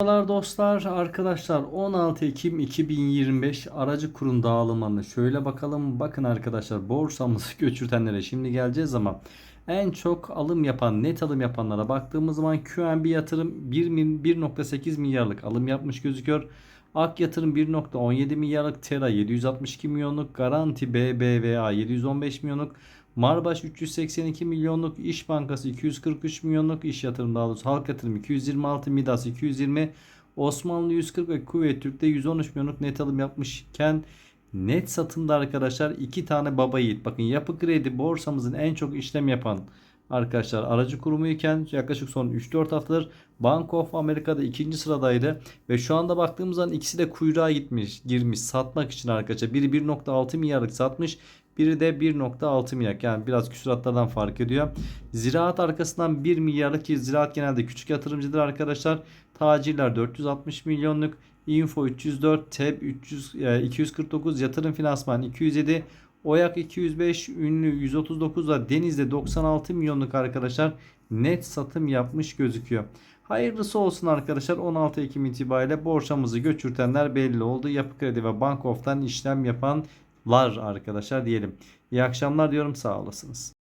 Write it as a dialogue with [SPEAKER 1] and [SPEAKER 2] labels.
[SPEAKER 1] Merhabalar dostlar, arkadaşlar 16 Ekim 2025 aracı kurun dağılımını şöyle bakalım. Bakın arkadaşlar borsamızı göçürtenlere şimdi geleceğiz ama en çok alım yapan, net alım yapanlara baktığımız zaman QNB yatırım 1 min- 1.8 milyarlık alım yapmış gözüküyor. Ak yatırım 1.17 milyarlık, Tera 762 milyonluk, Garanti BBVA 715 milyonluk, Marbaş 382 milyonluk, İş Bankası 243 milyonluk, İş Yatırım daha doğrusu Halk Yatırım 226, Midas 220, Osmanlı 140 ve Kuveyt Türk'te 113 milyonluk net alım yapmışken net satımda arkadaşlar iki tane baba yiğit. Bakın Yapı Kredi borsamızın en çok işlem yapan arkadaşlar aracı kurumu iken yaklaşık son 3-4 haftadır Bank of America'da ikinci sıradaydı ve şu anda baktığımız zaman ikisi de kuyruğa gitmiş girmiş satmak için arkadaşlar biri 1.6 milyarlık satmış biri de 1.6 milyar yani biraz küsuratlardan fark ediyor. Ziraat arkasından 1 milyarlık ki ziraat genelde küçük yatırımcıdır arkadaşlar. Tacirler 460 milyonluk, Info 304, TEB 300, e, 249, Yatırım Finansman 207, Oyak 205, Ünlü 139 ve Deniz'de 96 milyonluk arkadaşlar net satım yapmış gözüküyor. Hayırlısı olsun arkadaşlar 16 Ekim itibariyle borsamızı göçürtenler belli oldu. Yapı Kredi ve Bank of'tan işlem yapanlar arkadaşlar diyelim. İyi akşamlar diyorum sağ olasınız.